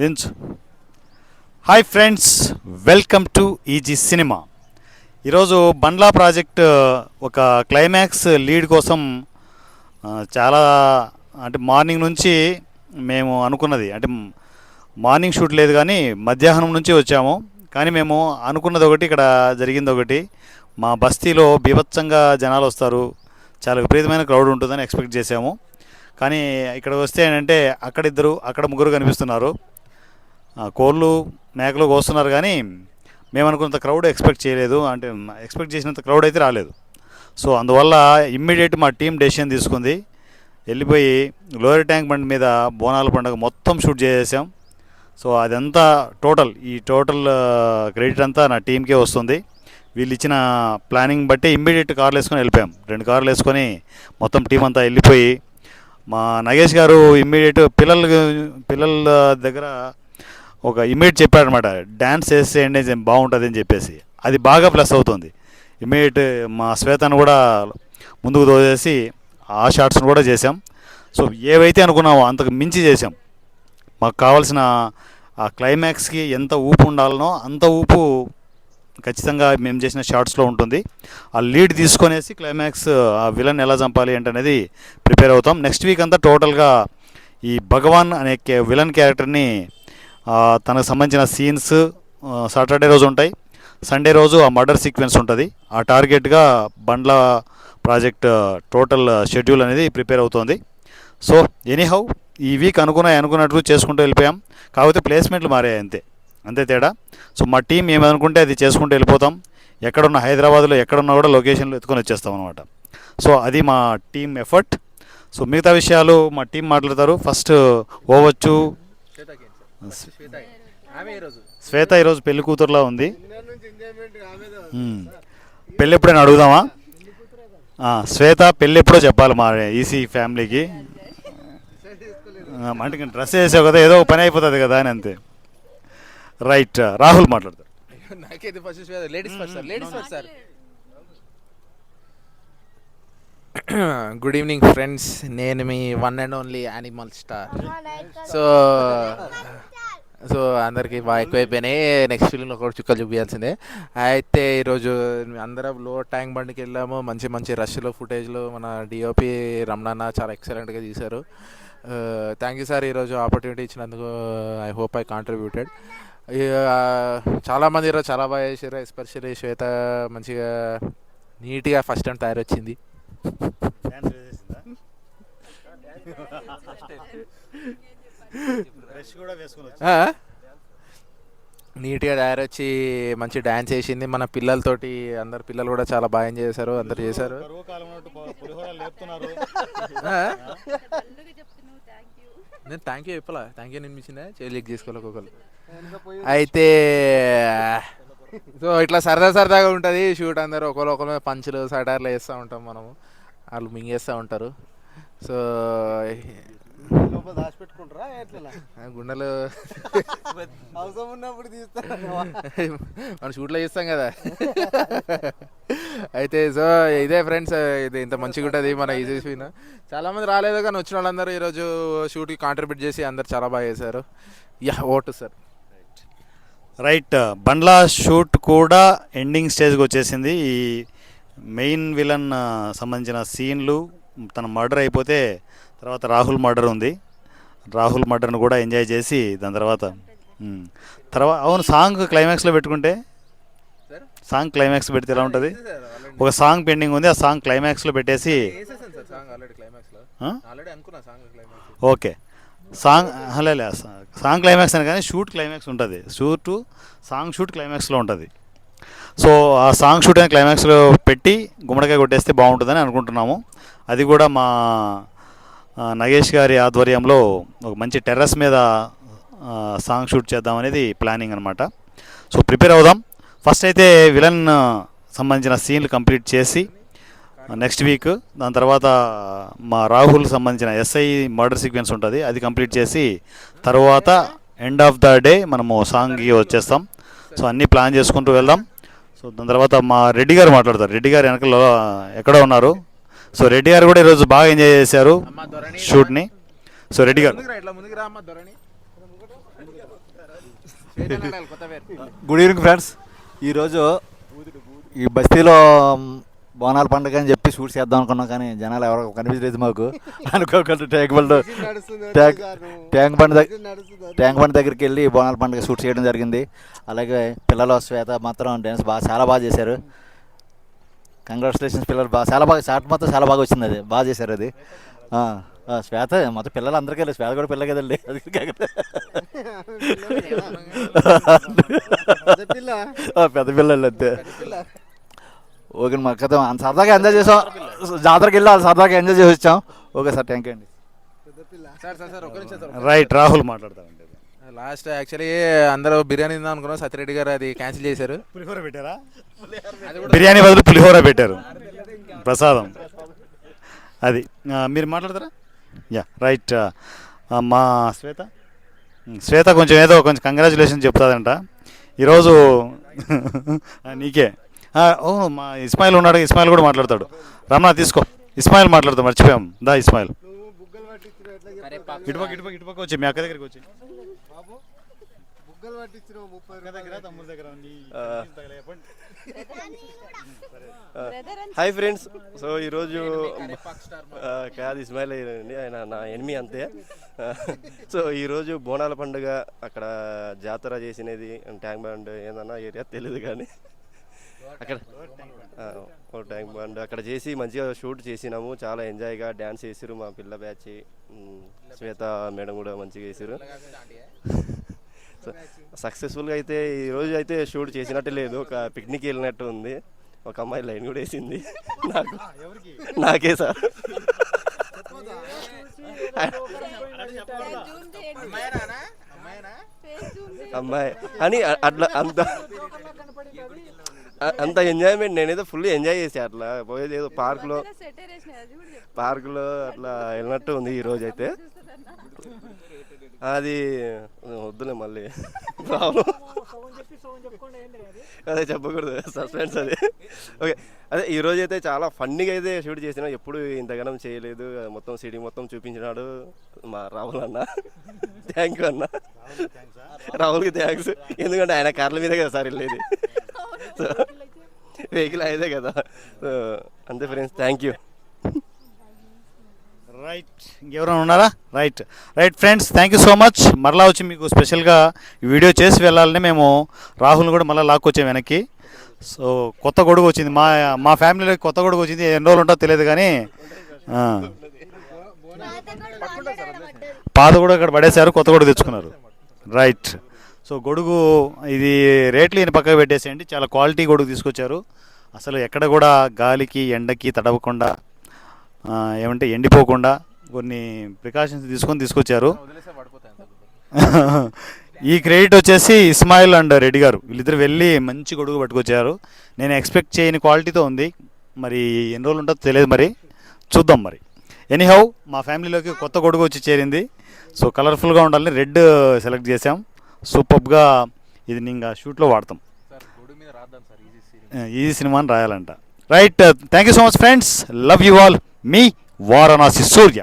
దించు. Hi friends welcome to easy cinema ఈరోజు బండ్లా project ఒక క్లైమాక్స్ లీడ్ కోసం చాలా అంటే మార్నింగ్ నుంచి మేము అనుకున్నది. అంటే మార్నింగ్ షూట్ లేదు కానీ మధ్యాహ్నం నుంచి వచ్చాము. కానీ మేము అనుకున్నది ఒకటి ఇక్కడ జరిగింది ఒకటి. మా బస్తీలో బీభత్సంగా జనాలు వస్తారు. చాలా విపరీతమైన క్రౌడ్ ఉంటుందని ఎక్స్పెక్ట్ చేసాము కానీ ఇక్కడ వస్తే ఏంటంటే అక్కడ ఇద్దరు అక్కడ ముగ్గురు కనిపిస్తున్నారు. కోళ్ళు మేకలు కోస్తున్నారు కానీ మేము అనుకున్నంత క్రౌడ్ ఎక్స్పెక్ట్ చేయలేదు. అంటే ఎక్స్పెక్ట్ చేసినంత క్రౌడ్ అయితే రాలేదు. సో అందువల్ల ఇమ్మీడియట్ మా టీం డెసిషన్ తీసుకుంది. వెళ్ళిపోయి లోయర్ ట్యాంక్ బండ్ మీద బోనాల పండుగ మొత్తం షూట్ చేసేసాం. సో అదంతా టోటల్ ఈ టోటల్ క్రెడిట్ అంతా నా టీంకే వస్తుంది. వీళ్ళు ఇచ్చిన ప్లానింగ్ బట్టి ఇమ్మీడియట్ కార్లు వేసుకొని వెళ్ళిపోయాం. రెండు కార్లు వేసుకొని మొత్తం టీం అంతా వెళ్ళిపోయి మా నగేష్ గారు ఇమ్మీడియట్ పిల్లల పిల్లల దగ్గర ఒక ఇమేట్ చెప్పాడనమాట డ్యాన్స్ చేసేయండి బాగుంటుంది అని చెప్పేసి. అది బాగా ప్లస్ అవుతుంది. ఇమేట్ మా శ్వేతను కూడా ముందుకు తోసేసి ఆ షార్ట్స్ని కూడా చేసాం సో ఏవైతే అనుకున్నామో అంతకు మించి చేసాం మాకు కావాల్సిన ఆ క్లైమాక్స్కి ఎంత ఊపు ఉండాలనో అంత ఊపు ఖచ్చితంగా మేము చేసిన షార్ట్స్లో ఉంటుంది. ఆ లీడ్ తీసుకొనేసి క్లైమాక్స్ ఆ విలన్ ఎలా చంపాలి అంటే అనేది ప్రిపేర్ అవుతాం. నెక్స్ట్ వీక్ అంతా టోటల్గా ఈ భగవాన్ అనే విలన్ క్యారెక్టర్ని తనకు సంబంధించిన సీన్స్ సాటర్డే రోజు ఉంటాయి. సండే రోజు ఆ మర్డర్ సీక్వెన్స్ ఉంటుంది. ఆ టార్గెట్గా బండ్ల ప్రాజెక్ట్ టోటల్ షెడ్యూల్ అనేది ప్రిపేర్ అవుతోంది. సో ఎనీహౌ ఈ వీక్ అనుకున్న అనుకున్నట్లు చేసుకుంటూ వెళ్ళిపోయాం. కాకపోతే ప్లేస్మెంట్లు మారాయి అంతే. అంతే తేడా. సో మా టీం ఏమనుకుంటే అది చేసుకుంటూ వెళ్ళిపోతాం. ఎక్కడున్న హైదరాబాద్లో ఎక్కడున్నా కూడా లొకేషన్లు ఎత్తుకొని వచ్చేస్తాం అనమాట సో అది మా టీం ఎఫర్ట్. సో మిగతా విషయాలు మా టీం మాట్లాడతారు. ఫస్ట్ ఓవచ్చు శ్వేత ఈరోజు పెళ్ళి కూతురులా ఉంది. పెళ్ళి ఎప్పుడైనా అడుగుదామా? ఆ, శ్వేత పెళ్ళి ఎప్పుడో చెప్పాలి మా ఈసీ ఫ్యామిలీకి. ఆ, అంటే డ్రెస్ వేసావు కదా ఏదో ఒక పని అయిపోతుంది కదా అని అంతే. రైట్ రాహుల్ మాట్లాడతారు నాకైతే first ladies first sir ladies first sir good evening friends నేను మీ one and only animal star so so అందరికి బాగా ఎక్కువైపోయినాయి. నెక్స్ట్ ఫిలింలో కూడా చుక్కలు చూపించాల్సిందే. అయితే ఈరోజు అందరం లో ట్యాంక్ బండికి వెళ్ళాము. మంచి మంచి రష్లో ఫుటేజ్లో మన డిఓపి రమణన్న చాలా ఎక్సలెంట్గా తీశారు. థ్యాంక్ యూ సార్ ఈరోజు ఆపర్చునిటీ ఇచ్చినందుకు ఐ హోప్ ఐ కాంట్రిబ్యూటెడ్ చాలామంది ఈరోజు చాలా బాగా చేశారు. ఎస్పెషల్లీ శ్వేత మంచిగా నీట్గా ఫస్ట్ టైం తయారొచ్చింది. ఆ? నీట్గా తయారొచ్చి మంచి డ్యాన్స్ చేసింది మన పిల్లలతోటి అందరు పిల్లలు కూడా చాలా బాగా ఎంజాయ్ చేశారు అందరు చేశారు? నేను థ్యాంక్ యూ చెప్పలా? థ్యాంక్ యూ నేను మిచ్చిందా చెల్లికి చేసుకోవాలి ఒక్కొక్కరు అయితే సో ఇట్లా సరదా సరదాగా ఉంటుంది. షూట్ అందరూ ఒకరు ఒకరు పంచులు సటార్లు వేస్తూ ఉంటాం మనము. వాళ్ళు మింగేస్తూ ఉంటారు. సో దాచిపెట్టుకుంటారా? ఎట్లా? ఆ గుండెలు. అవసరం ఉన్నప్పుడు తీస్తారా మనం షూట్లో చేస్తాం కదా. అయితే సో ఇదే ఫ్రెండ్స్ ఇది ఇంత మంచిగా ఉంటుంది మన ఈజీ సీన్ చాలా మంది రాలేదు కానీ వచ్చిన వాళ్ళందరూ ఈరోజు షూట్కి కాంట్రిబ్యూట్ చేసి అందరు చాలా బాగా చేశారు. యా ఓటు సార్. రైట్ బండ్లా షూట్ కూడా ఎండింగ్ స్టేజ్కి వచ్చేసింది. ఈ మెయిన్ విలన్ ఆ, సంబంధించిన సీన్లు తన మర్డర్ అయిపోతే తర్వాత రాహుల్ మర్డర్ ఉంది. రాహుల్ మర్డర్ను కూడా ఎంజాయ్ చేసి దాని తర్వాత తర్వాత అవును సాంగ్ క్లైమాక్స్లో పెట్టుకుంటే? సాంగ్ క్లైమాక్స్ పెడితే ఎలా ఉంటుంది? ఒక సాంగ్ పెండింగ్ ఉంది ఆ సాంగ్ క్లైమాక్స్లో పెట్టేసి song song climax okay song లే సాంగ్ క్లైమాక్స్ అని కానీ షూట్ క్లైమాక్స్ ఉంటుంది. షూట్ సాంగ్ షూట్ క్లైమాక్స్లో ఉంటుంది. సో ఆ సాంగ్ షూట్ అని క్లైమాక్స్లో పెట్టి గుమ్మడికాయ కొట్టేస్తే బాగుంటుందని అనుకుంటున్నాము. అది కూడా మా నగేష్ గారి ఆధ్వర్యంలో ఒక మంచి టెర్రస్ మీద సాంగ్ షూట్ చేద్దాం అనేది ప్లానింగ్ అనమాట సో ప్రిపేర్ అవుదాం. ఫస్ట్ అయితే విలన్ సంబంధించిన సీన్లు కంప్లీట్ చేసి నెక్స్ట్ వీక్ దాని తర్వాత మా రాహుల్ సంబంధించిన ఎస్ఐ మర్డర్ సీక్వెన్స్ ఉంటుంది అది కంప్లీట్ చేసి తర్వాత ఎండ్ ఆఫ్ ద డే మనము సాంగ్కి వచ్చేస్తాం. సో అన్నీ ప్లాన్ చేసుకుంటూ వెళ్దాం. సో దాని తర్వాత మా రెడ్డి గారు మాట్లాడతారు. రెడ్డి గారు వెనకలో ఎక్కడ ఉన్నారు. సో రెడ్డి గారు కూడా ఈరోజు బాగా ఎంజాయ్ చేశారు షూట్ని. So Reddy garu. Good evening friends. ఈరోజు ఈ బస్తీలో బోనాల పండుగ అని చెప్పి షూట్ చేద్దాం అనుకున్నాం కానీ జనాలు ఎవరో కనిపించలేదు మాకు. అనుకోకుండా tank bund tank tank bund దగ్గర ట్యాంక్ బండ్ దగ్గరికి వెళ్ళి బోనాల పండుగ షూట్ చేయడం జరిగింది. అలాగే పిల్లలు శ్వేత మాత్రం డ్యాన్స్ బాగా చాలా బాగా చేశారు. కంగ్రాచులేషన్స్ పిల్లలు. బాగా చాలా బాగా షార్ట్ మొత్తం చాలా బాగా వచ్చింది అది. బాగా చేశారు అది. శ్వేత మొత్తం పిల్లలు అందరికీ వెళ్ళి శ్వేత కూడా పిల్ల కదండి అది పెద్ద పిల్లలు అంతే. ఓకే మా కథ అంత సరదాగా ఎంజాయ్ చేసాం. జాతరకి వెళ్ళి సరదాగా ఎంజాయ్ చేసి వచ్చాం. ఓకే సార్ థ్యాంక్ యూ అండి. సార్ సార్ సార్ ఒక్క నిమిషం సార్ రైట్ రాహుల్ మాట్లాడతామండి. లాస్ట్ యాక్చువల్లీ అందరూ బిర్యానీ తిందాం అనుకున్నాం. సత్యరెడ్డి గారు అది క్యాన్సిల్ చేశారు. పులిహోర పెట్టారా? బిర్యానీ బదులు పులిహోర పెట్టారు. ప్రసాదం. అది. మీరు మాట్లాడతారా? Yeah right. మా శ్వేత? శ్వేత కొంచెం ఏదో కొంచెం కంగ్రాచులేషన్ చెప్తాదంట. ఈరోజు నీకే. ఆ, ఓ మా ఇస్మాయిల్ ఉన్నాడు. ఇస్మాయిల్ కూడా మాట్లాడతాడు. రమణ తీసుకో. ఇస్మాయిల్ మాట్లాడతాం మర్చిపోయాం. దా ఇస్మాయిల్. ఇటుపక్క ఇటుపక్క ఇటుపక్క వచ్చి మీ అక్క దగ్గరికి వచ్చి. అక్క దగ్గర తమ్ముడి దగ్గర నీ- హాయ్ ఫ్రెండ్స్ సో ఈరోజు కాదు ఇస్మాయిల్ అండి ఆయన నా ఎనిమి అంతే. సో ఈరోజు బోనాల పండుగ అక్కడ జాతర చేసినది ట్యాంక్ బండ్ ఏదన్నా ఏరియా తెలియదు కానీ. అక్కడ ట్యాంక్ బండ్ అక్కడ చేసి మంచిగా షూట్ చేసినాము. చాలా ఎంజాయ్గా డ్యాన్స్ చేసిరు మా పిల్ల బ్యాచ్. శ్వేత మేడం కూడా మంచిగా చేసిరు సక్సెస్ఫుల్గా అయితే ఈ రోజు అయితే షూట్ చేసినట్టు లేదు. ఒక పిక్నిక్ వెళ్ళినట్టు ఉంది. ఒక అమ్మాయి లైన్ కూడా వేసింది. నాకు నాకే సార్. అమ్మాయి. అని అట్లా అంత అంత ఎంజాయ్మెంట్ నేనైతే ఫుల్ ఎంజాయ్ చేసా అట్లా. పోయేది ఏదో పార్క్లో పార్కులో అట్లా వెళ్ళినట్టు ఉంది ఈ రోజు అయితే. అది వద్దులే మళ్ళీ. ప్రాబ్లం అదే? చెప్పకూడదు సస్పెన్స్ అది. ఓకే అదే ఈ రోజు అయితే చాలా ఫన్నీగా అయితే షూట్ చేసిన ఎప్పుడు ఇంతగానం చేయలేదు. మొత్తం సిటీ మొత్తం చూపించినాడు మా రాహుల్ అన్న. థ్యాంక్ యూ అన్న. రాహుల్కి థ్యాంక్స్ ఎందుకంటే ఆయన కార్ల మీదే కదా సార్ వెళ్ళేది. సో వెహికల్ అదే కదా. సో అంతే ఫ్రెండ్స్ థ్యాంక్ యూ రైట్ ఇంకెవరైనా ఉన్నారా? Right right friends thank you so much మరలా వచ్చి మీకు స్పెషల్గా వీడియో చేసి వెళ్ళాలని మేము రాహుల్ని కూడా మళ్ళీ లాక్కొచ్చాం వెనక్కి. సో కొత్త గొడుగు వచ్చింది. మా మా ఫ్యామిలీలోకి కొత్త గొడుగు వచ్చింది. ఎన్ని రోజులు ఉంటుందో తెలియదు కానీ పాత కూడా ఇక్కడ పడేశారు కొత్త గొడుగు తెచ్చుకున్నారు. రైట్. సో గొడుగు ఇది రేట్లు ఈయన పక్కకు పెట్టేసేయండి. చాలా క్వాలిటీ గొడుగు తీసుకొచ్చారు. అసలు ఎక్కడ కూడా గాలికి ఎండకి తడవకుండా ఏమంటే ఎండిపోకుండా కొన్ని ప్రికాషన్స్ తీసుకొని తీసుకొచ్చారు. ఈ క్రెడిట్ వచ్చేసి ఇస్మాయిల్ అండ్ రెడ్డి గారు. వీళ్ళిద్దరు వెళ్ళి మంచి గొడుగు పట్టుకొచ్చారు. నేను ఎక్స్పెక్ట్ చేయని క్వాలిటీతో ఉంది. మరి ఎన్ని రోజులు ఉంటుందో తెలియదు మరి. చూద్దాం మరి. ఎనీహౌ మా ఫ్యామిలీలోకి కొత్త గొడుగు వచ్చి చేరింది. సో కలర్ఫుల్గా ఉండాలని రెడ్ సెలెక్ట్ చేసాం సూపర్గా ఇది ఇంకా షూట్లో వాడతాం. ఈజీ సినిమాని రాయాలంట. Right thank you so much friends. Love you all. Me Varanasi Surya.